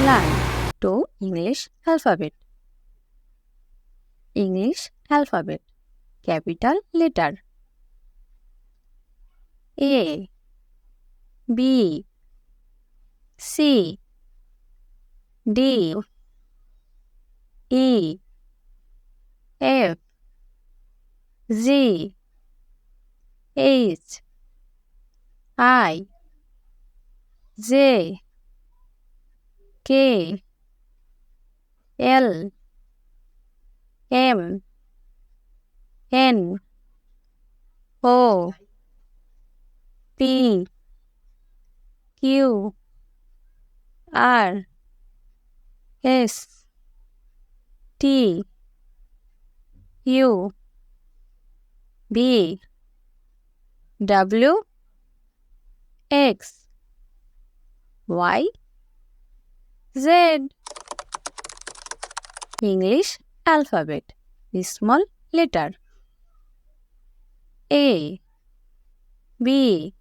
Learn to English alphabet. English alphabet. Capital letter A B C D E F Z H I J K L M N O P Q R S T U B W X Y Z. English alphabet small letter. A. B.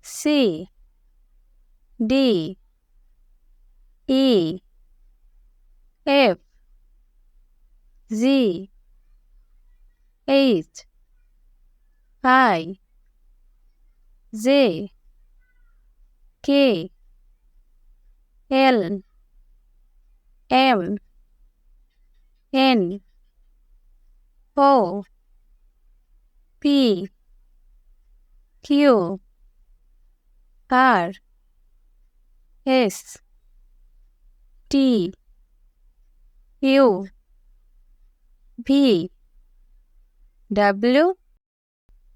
C. D. E. F. Z H. I. J K L M N O P. Q R. S. T. U. V. W.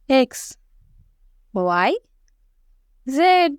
X. Y. Z